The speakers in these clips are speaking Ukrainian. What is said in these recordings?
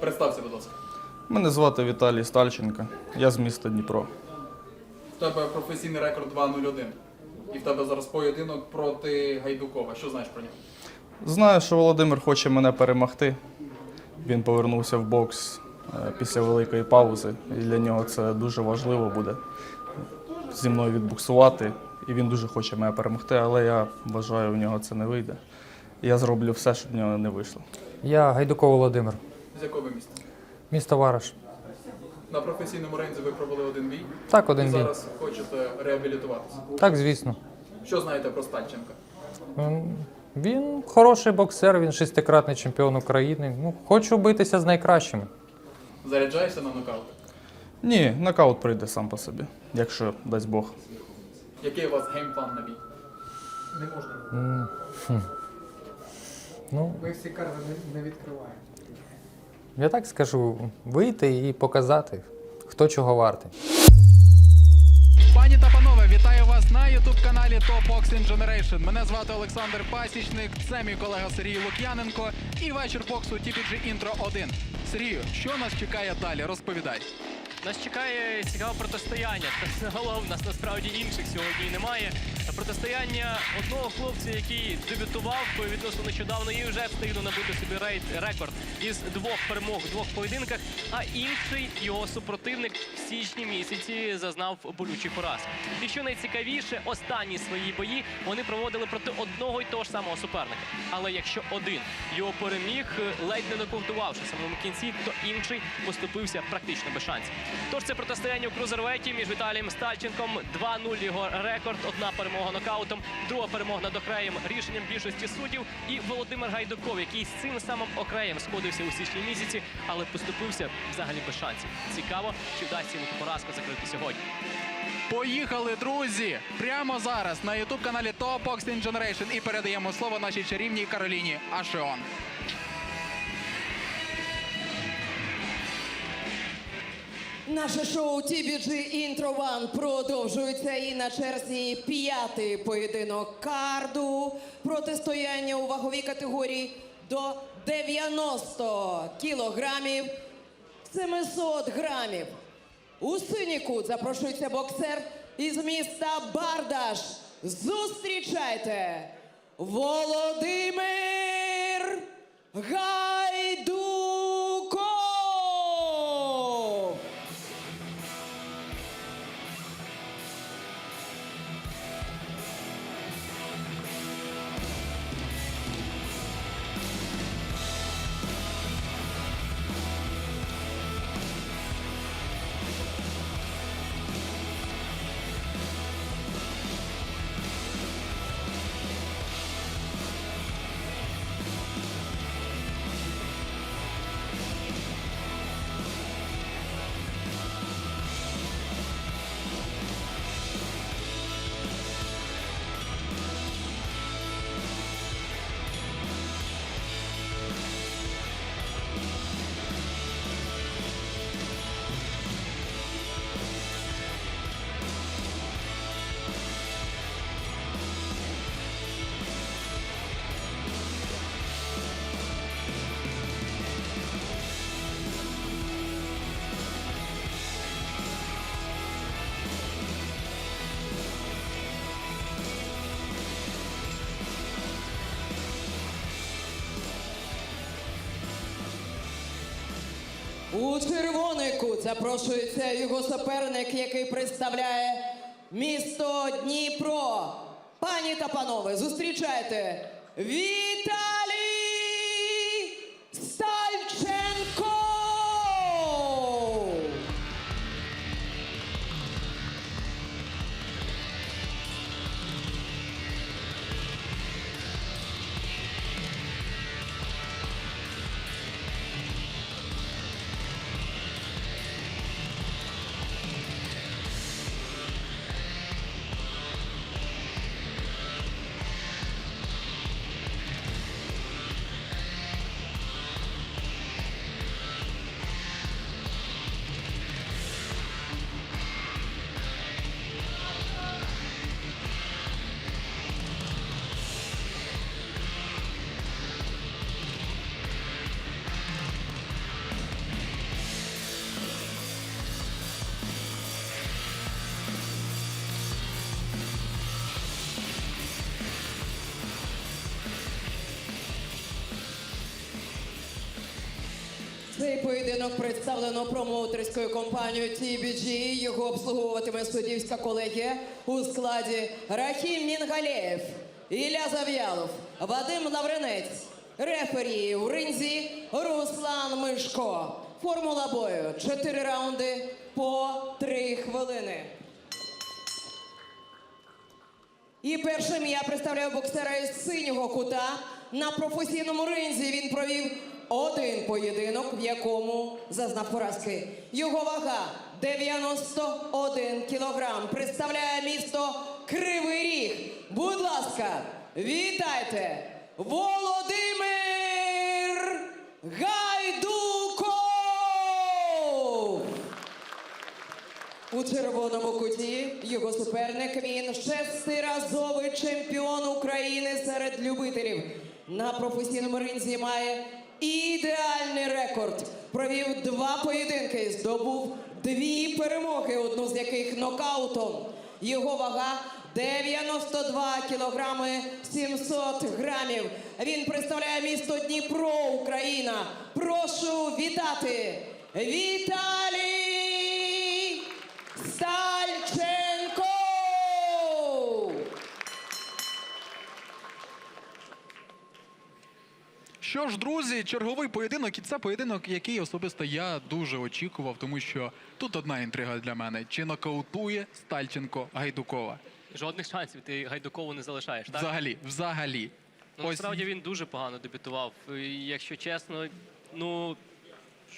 Представся, будь ласка. Мене звати Віталій Стальченко, я з міста Дніпро. В тебе професійний рекорд 2.01. І в тебе зараз поєдинок проти Гайдукова. Що знаєш про нього? Знаю, що Володимир хоче мене перемогти. Він повернувся в бокс е, після великої паузи. І для нього це дуже важливо буде зі мною відбуксувати. І він дуже хоче мене перемогти, але я вважаю, в нього це не вийде. Я зроблю все, щоб в нього не вийшло. Я Гайдуков Володимир, З якого міста? місто Вараш. На професійному ринзі ви провели один бій. Так, один бій. зараз хочете реабілітуватися. Так, звісно. Що знаєте про Стальченка? М, Він хороший боксер, він шестикратний чемпіон України. Ну, хочу битися з найкращими. Заряджаєшся на нокаут? Ні, нокаут прийде сам по собі, якщо дасть Бог. Який у вас геймплан на бій? Не можна. М, хм. Ну, Ми всі карти не, не відкриваємо. Я так скажу, вийти і показати, хто чого вартий. Пані та панове, вітаю вас на youtube каналі Top Boxing Generation. Мене звати Олександр Пасічник, це мій колега Сергій Лук'яненко і вечір боксу TPG Intro 1. Сергію, що нас чекає далі? Розповідай. Нас чекає цікаве протистояння. Загалом нас насправді інших сьогодні немає. Протистояння одного хлопця, який дебютував відносно нещодавно і вже встигнув набути собі рейд рекорд із двох перемог в двох поєдинках. А інший його супротивник в січні місяці зазнав болючий поразки. І що найцікавіше, останні свої бої вони проводили проти одного й того ж самого суперника. Але якщо один його переміг, ледь не нокаутувавши в самому кінці, то інший поступився практично без шансів. Тож це протистояння у крузервейті між Віталієм Стальченком. 2-0 його рекорд. Одна перемога нокаутом, друга перемога над окреєм рішенням більшості суддів. І Володимир Гайдуков, який з цим самим окреєм сходився у січні місяці, але поступився взагалі без шансів. Цікаво, чи вдасться йому поразку закрити сьогодні. Поїхали, друзі! Прямо зараз на youtube каналі Top Boxing Generation і передаємо слово нашій чарівній Кароліні Ашеон. Наше шоу TBG Intro One продовжується і на черзі п'ятий поєдинок карду протистояння у ваговій категорії до 90 кілограмів 700 грамів. У синій запрошується боксер із міста Бардаш. Зустрічайте Володимир Гайдуков! У червоний кут запрошується його суперник, який представляє місто Дніпро. Пані та панове, зустрічайте Віталій Цей поєдинок представлено промоутерською компанією TBG. Його обслуговуватиме суддівська колегія у складі Рахім Мінгалєєв, Ілля Зав'ялов, Вадим Лавренець, рефері у ринзі Руслан Мишко. Формула бою. Чотири раунди по три хвилини. І першим я представляю боксера із синього кута. На професійному ринзі він провів один поєдинок, в якому зазнав поразки. Його вага 91 кілограм. Представляє місто Кривий Ріг. Будь ласка, вітайте! Володимир Гайдуков! У червоному куті його суперник він шестиразовий чемпіон України серед любителів. На професійному ринзі має ідеальний рекорд. Провів два поєдинки, здобув дві перемоги, одну з яких нокаутом. Його вага 92 кілограми 700 грамів. Він представляє місто Дніпро, Україна. Прошу вітати Віталій Стальченко! Що ж, друзі, черговий поєдинок, і це поєдинок, який особисто я дуже очікував, тому що тут одна інтрига для мене: чи нокаутує Стальченко Гайдукова? Жодних шансів ти Гайдукову не залишаєш, так? Взагалі, взагалі. Ну, насправді він дуже погано дебютував. І, Якщо чесно, ну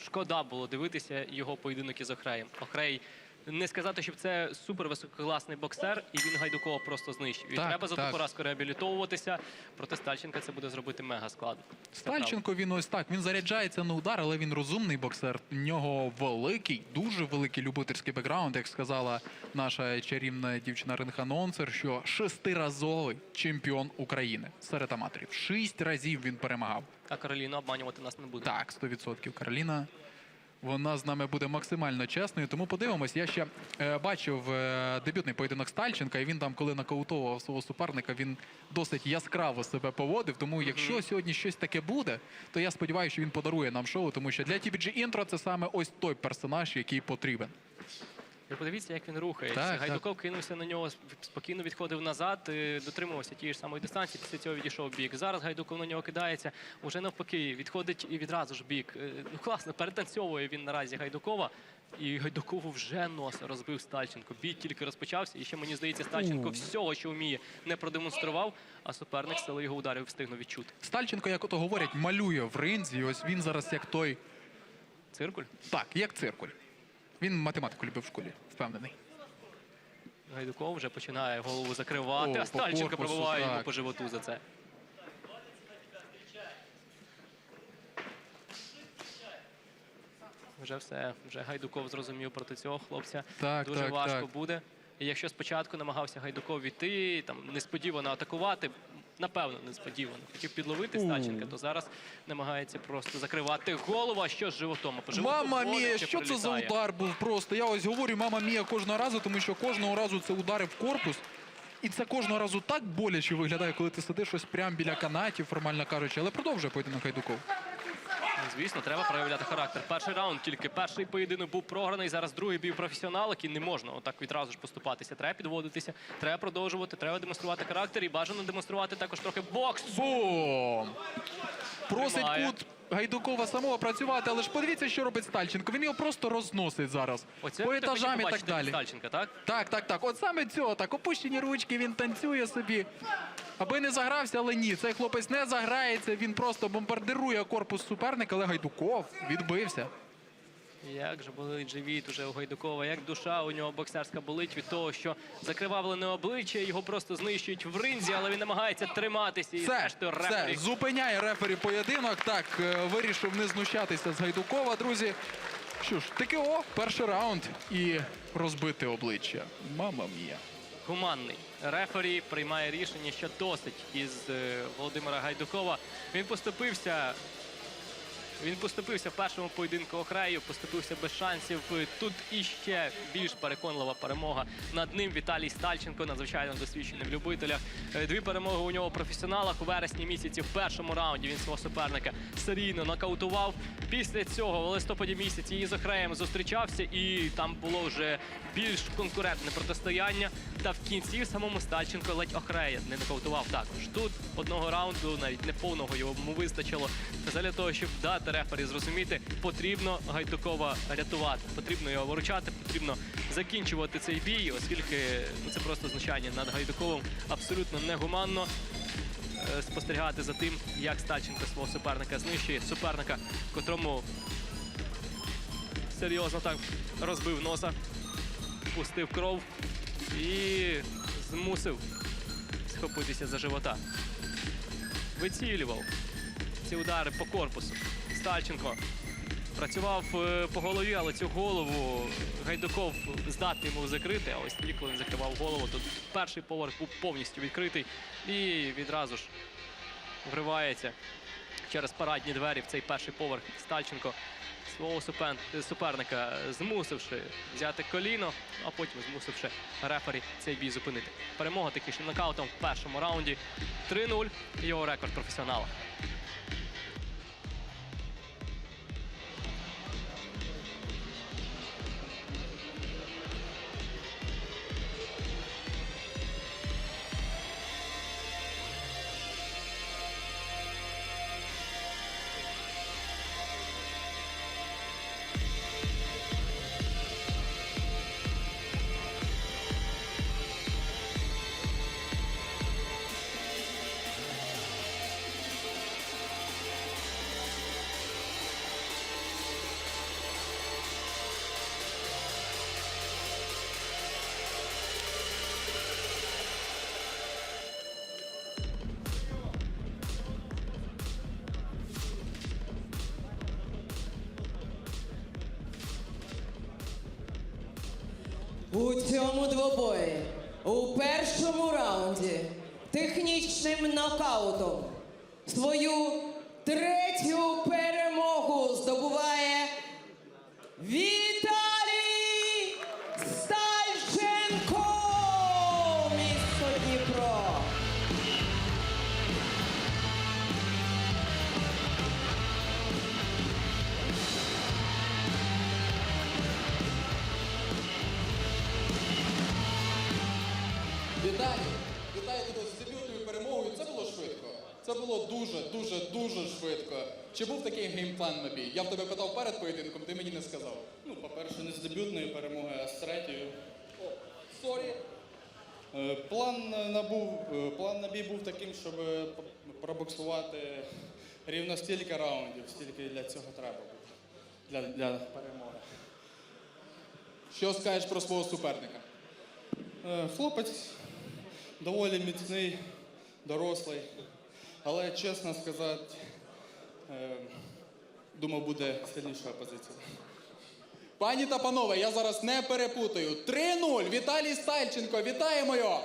шкода було дивитися його поєдинок із Охреєм. Охрей не сказати, щоб це супер висококласний боксер, і він Гайдукова просто знищив. І Так, треба за ту так. поразку реабілітовуватися. Проти Стальченка це буде зробити мега складно. Це. Стальченко він ось так. Він заряджається на удар, але він розумний боксер. У нього великий, дуже великий любительський бекграунд, як сказала наша чарівна дівчина ринг-анонсер, що шестиразовий чемпіон України серед аматорів. Шість разів він перемагав. А Кароліна обманювати нас не буде. Так, 100% Кароліна. Вона з нами буде максимально чесною. Тому подивимось. Я ще е, бачив е, дебютний поєдинок Стальченка, і він там, коли нокаутовував свого суперника, він досить яскраво себе поводив. Тому, якщо сьогодні щось таке буде, то я сподіваюся, що він подарує нам шоу, тому що для TBG Intro це саме ось той персонаж, який потрібен. Ви подивіться, як він рухається. Так, Гайдуков кинувся на нього, спокійно відходив назад, е, дотримувався тієї ж самої дистанції, після цього відійшов бік. Зараз Гайдуков на нього кидається, уже навпаки, відходить і відразу ж бік. Е, Ну класно, перетанцьовує він наразі Гайдукова. І Гайдукову вже носа розбив Стальченко. Бій тільки розпочався. І ще мені здається, Стальченко всього, що вміє, не продемонстрував, а суперник сили його ударів встигнув відчути. Стальченко, як ото говорять, малює в ринзі. і Ось він зараз як той. Циркуль. Так, як циркуль. Він математику любив в школі, впевнений. Гайдуков вже починає голову закривати, О, а Стальченко корпусу, пробиває йому по животу за це. Вже все, вже Гайдуков зрозумів проти цього хлопця. Так, Дуже так, важко так. буде. І якщо спочатку намагався Гайдуков війти, там несподівано атакувати, напевно, несподівано, хотів підловити Стаченка, то зараз намагається просто закривати голову, а що з животом? По животу Мама мія, що це за прилітає. удар був просто? Я ось говорю мама мія кожного разу, тому що кожного разу це удари в корпус. І це кожного разу так боляче виглядає, коли ти сидиш ось прямо біля канатів, формально кажучи, але продовжує поєдинок Гайдуков. Звісно, треба проявляти характер. Перший раунд тільки перший поєдинок був програний. Зараз другий бій професіоналок і не можна отак відразу ж поступатися. Треба підводитися, треба продовжувати, треба демонструвати характер і бажано демонструвати також трохи бокс. Бум! Просить Тримає. кут Гайдукова самого працювати, але ж подивіться, що робить Стальченко. Він його просто розносить зараз. Оце по етажам і так побачити від далі. Стальченка, так? Так, так, так. От саме цього, так, опущені ручки, він танцює собі. Аби не загрався, але ні, цей хлопець не заграється, він просто бомбардирує корпус суперника, але Гайдуков відбився. Як же болить живіт уже у Гайдукова, як душа у нього боксерська болить від того, що закривавлене обличчя, його просто знищують в ринзі, але він намагається триматися і Все, зрештою все, зупиняє рефері поєдинок. Так, е, вирішив не знущатися з Гайдукова, друзі. Що ж, ТКО, перший раунд і розбите обличчя. Мама мія. Гуманний. Рефері приймає рішення, що досить із е, Володимира Гайдукова. Він поступився Він поступився в першому поєдинку Охрею, поступився без шансів. Тут іще більш переконлива перемога над ним. Віталій Стальченко, надзвичайно досвідчений в любителях. Е, Дві перемоги у нього в професіоналах у вересні місяці. В першому раунді він свого суперника серійно нокаутував. Після цього в листопаді місяці із Охреєм зустрічався, і там було вже більш конкурентне протистояння. Та в кінці самому Стальченко ледь Охрея не нокаутував також. Тут одного раунду, навіть не повного йому вистачило. Для того, щоб дати рефері зрозуміти, потрібно Гайдукова рятувати, потрібно його виручати, потрібно закінчувати цей бій, оскільки це просто знущання над Гайдуковим абсолютно негуманно е, спостерігати за тим, як Стальченко свого суперника знищує суперника, котрому серйозно так розбив носа, пустив кров і змусив схопитися за живота. Вицілював ці удари по корпусу. Стальченко працював е, по голові, але цю голову Гайдуков здатний йому закрити. А ось тоді, коли він закривав голову, тут перший поверх був повністю відкритий і відразу ж вривається через парадні двері в цей перший поверх Стальченко свого суперника, змусивши взяти коліно, а потім змусивши рефері цей бій зупинити. Перемога таки ж нокаутом в першому раунді 3-0. Його рекорд професіонала. У цьому двобої. У першому раунді технічним нокаутом свою третю перемогу було дуже, дуже, дуже швидко. Чи був такий геймплан на бій? Я в тебе питав перед поєдинком, ти мені не сказав. Ну, по-перше, не з дебютної перемоги, а з третьої. Сорі. Е, План на, був, е, план на бій був таким, щоб е, п- пробоксувати рівно стільки раундів, стільки для цього треба було. Для, для перемоги. Що скажеш про свого суперника? Е, Хлопець доволі міцний, дорослий, але чесно сказати, е, думав, буде сильніша позиція. Пані та панове, я зараз не перепутаю. 3-0. Віталій Стальченко, вітаємо його!